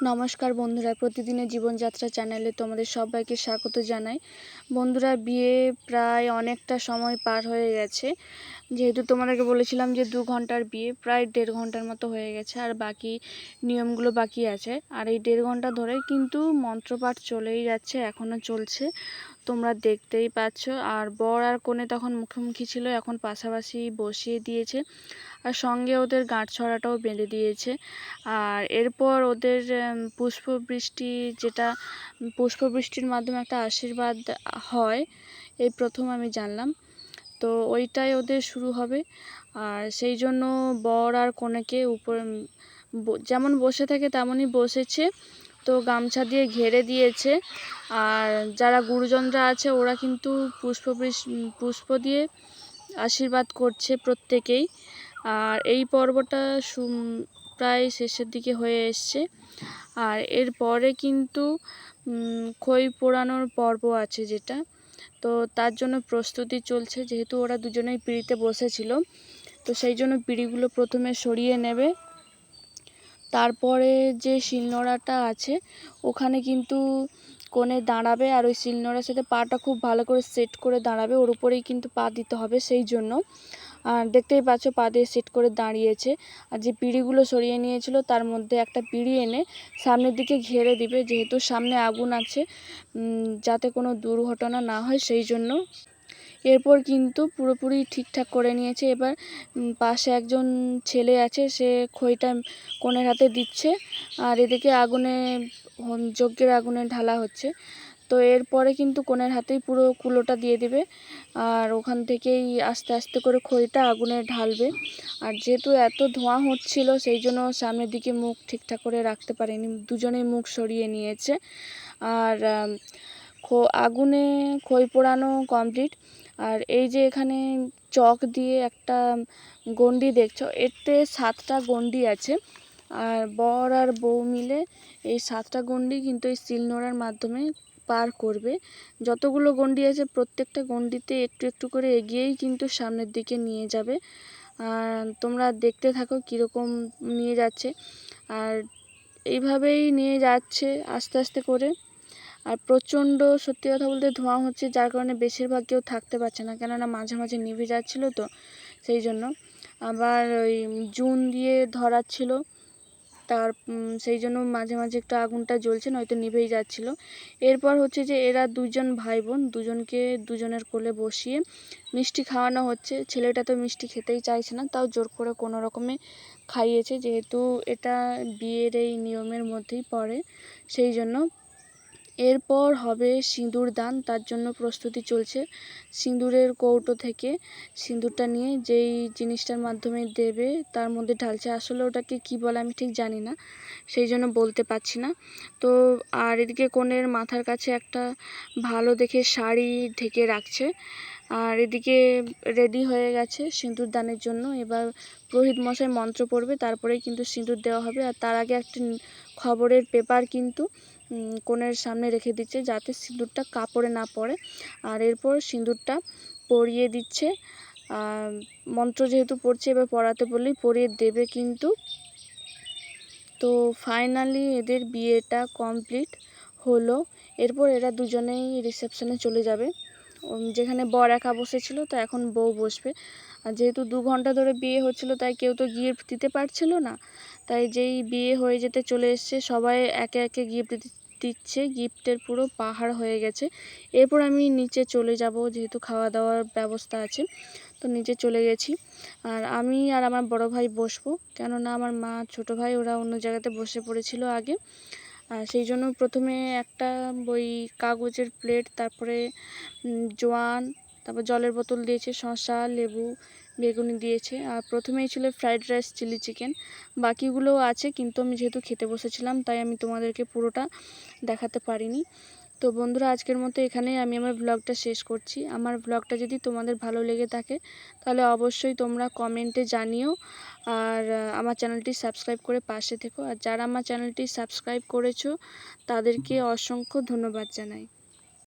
নমস্কার বন্ধুরা, প্রতিদিনের জীবনযাত্রা চ্যানেলে তোমাদের সবাইকে স্বাগত জানাই। বন্ধুরা, বিয়ে প্রায় অনেকটা সময় পার হয়ে গেছে। যেহেতু তোমাদেরকে বলেছিলাম যে দু ঘণ্টার বিয়ে, প্রায় দেড় ঘণ্টার মতো হয়ে গেছে, আর বাকি নিয়মগুলো বাকি আছে। আর এই দেড় ঘণ্টা ধরে কিন্তু মন্ত্রপাঠ চলেই যাচ্ছে এখনও চলছে। তোমরা দেখতেই পাচ্ছ। আর বর আর কনে তখন মুখোমুখি ছিল, এখন পাশাপাশি বসিয়ে দিয়েছে। আর সঙ্গে ওদের গাঁট ছড়াটাও বেঁধে দিয়েছে। আর এরপর ওদের পুষ্পবৃষ্টি যেটা পুষ্পবৃষ্টির মাধ্যমে একটা আশীর্বাদ হয়, এই প্রথম আমি জানলাম। তো ওইটাই ওদের শুরু হবে। আর সেই জন্য বর আর কনেকে উপর যেমন বসে থাকে তেমনই বসেছে। তো গামছা দিয়ে ঘেরে দিয়েছে। আর যারা গুরুজনরা আছে ওরা কিন্তু পুষ্প পুষ্প দিয়ে আশীর্বাদ করছে প্রত্যেকেই। আর এই পর্বটা প্রায় শেষের দিকে হয়ে এসছে। আর এরপরে কিন্তু খই পোড়ানোর পর্ব আছে যেটা। তো তার জন্য প্রস্তুতি চলছে, যেহেতু ওরা দুজনেই পিঁড়িতে বসেছিল। তো সেই জন্য পিঁড়িগুলো প্রথমে সরিয়ে নেবে। তারপরে যে শিলনোড়াটা আছে, ওখানে কিন্তু কোণে দাঁড়াবে আর ওই শিলনোড়ার সাথে পাটা খুব ভালো করে সেট করে দাঁড়াবে। ওর উপরেই কিন্তু পা দিতে হবে সেই জন্য। আর দেখতেই পাচ্ছ পা দিয়ে সেট করে দাঁড়িয়েছে। আর যে পিঁড়িগুলো সরিয়ে নিয়েছিল, তার মধ্যে একটা পিঁড়ি এনে সামনের দিকে ঘেরে দিবে, যেহেতু সামনে আগুন আছে যাতে কোনো দুর্ঘটনা না হয় সেই জন্য। এরপর কিন্তু পুরোপুরি ঠিকঠাক করে নিয়েছে। এবার পাশে একজন ছেলে আছে, সে খইটা কোণের হাতে দিচ্ছে, আর এদিকে আগুনে যজ্ঞের আগুনে ঢালা হচ্ছে। তো এরপরে কিন্তু কোণের হাতেই পুরো কুলোটা দিয়ে দেবে। আর ওখান থেকেই আস্তে আস্তে করে খইটা আগুনে ঢালবে। আর যেহেতু এত ধোঁয়া হচ্ছিল, সেই জন্য সামনের দিকে মুখ ঠিকঠাক করে রাখতে পারেনি। দুজনেই মুখ সরিয়ে নিয়েছে। আর খো, আগুনে খই পোড়ানো কমপ্লিট। আর এই যে এখানে চক দিয়ে একটা গন্ডি দেখছ, এতে সাতটা গন্ডি আছে। আর বর আর বউ মিলে এই সাতটা গন্ডি কিন্তু এই শিলনোড়ার মাধ্যমে পার করবে। যতগুলো গন্ডি আছে প্রত্যেকটা গন্ডিতে একটু একটু করে এগিয়েই কিন্তু সামনের দিকে নিয়ে যাবে। আর তোমরা দেখতে থাকো কীরকম নিয়ে যাচ্ছে। আর এইভাবেই নিয়ে যাচ্ছে আস্তে আস্তে করে। আর প্রচণ্ড সত্যি কথা বলতে ধোঁয়া হচ্ছে, যার কারণে বেশিরভাগ কেউ থাকতে পারছে না। কেননা মাঝে মাঝে নিভে যাচ্ছিল তো, সেই জন্য। আবার ওই জুন দিয়ে ধরাচ্ছিল। তার সেই জন্য মাঝে মাঝে একটু আগুনটা জ্বলছে, নয়তো নিভেই যাচ্ছিল। এরপর হচ্ছে যে এরা দুজন ভাই বোন দুজনকে দুজনের কোলে বসিয়ে মিষ্টি খাওয়ানো হচ্ছে। ছেলেটা তো মিষ্টি খেতেই চাইছে না, তাও জোর করে কোনো রকমে খাইয়েছে, যেহেতু এটা বিয়ের এই নিয়মের মধ্যেই পড়ে। সেই জন্য এরপর হবে সিঁদুর দান, তার জন্য প্রস্তুতি চলছে। সিঁদুরের কৌটো থেকে সিঁদুরটা নিয়ে যেই জিনিসটার মাধ্যমে দেবে, তার মধ্যে ঢালছে। আসলে ওটাকে কি বলে আমি ঠিক জানি না, সেই জন্য বলতে পারছি না। তো, আর এদিকে কনের মাথার কাছে একটা ভালো দেখে শাড়ি ঢেকে রাখছে। আর এদিকে রেডি হয়ে গেছে সিঁদুর দানের জন্য। এবার পুরোহিত মশাই মন্ত্র পড়বে, তারপরেই কিন্তু সিঁদুর দেওয়া হবে। আর তার আগে একটা খবরের পেপার কিন্তু কোণের সামনে রেখে দিচ্ছে যাতে সিঁদুরটা কাপড়ে না পড়ে। আর এরপর সিঁদুরটা পরিয়ে দিচ্ছে। মন্ত্র যেহেতু পড়ছে, এবার পড়াতে বললেই পরিয়ে দেবে কিন্তু। তো ফাইনালি এদের বিয়েটা কমপ্লিট হলো। এরপর এরা দুজনেই রিসেপশনে চলে যাবে। যেখানে বর একা বসেছিল, তো এখন বউ বসবে। আর যেহেতু দু ঘণ্টা ধরে বিয়ে হচ্ছিল, তাই কেউ তো গিফট দিতে পারছিল না। তাই যেই বিয়ে হয়ে যেতে চলে এসছে, সবাই একে একে গিফট দিচ্ছে। গিফটের পুরো পাহাড় হয়ে গেছে। এরপর আমি নিচে চলে যাব, যেহেতু খাওয়া দাওয়ার ব্যবস্থা আছে, তো নিচে চলে গেছি। আর আমি আর আমার বড় ভাই বসবো, কেননা আমার মা ছোট ভাই ওরা অন্য জায়গাতে বসে পড়েছিল আগে। আর সেই জন্য প্রথমে একটা ওই কাগজের প্লেট, তারপরে জোয়ান, তারপর জলের বোতল দিয়েছে, শসা, লেবু, বেগুনি দিয়েছে, আর প্রথমেই ছিল ফ্রাইড রাইস চিলি চিকেন। বাকিগুলোও আছে, কিন্তু আমি যেহেতু খেতে বসেছিলাম, তাই আমি তোমাদেরকে পুরোটা দেখাতে পারিনি। তো বন্ধুরা, আজকের মতো এখানে আমি আমার ব্লগটা শেষ করছি। আমার ব্লগটা যদি তোমাদের ভালো লেগে থাকে, তাহলে অবশ্যই তোমরা কমেন্টে জানিও। আর আমার চ্যানেলটি সাবস্ক্রাইব করে পাশে থেকো। আর যারা আমার চ্যানেলটি সাবস্ক্রাইব করেছ তাদেরকে অসংখ্য ধন্যবাদ জানাই।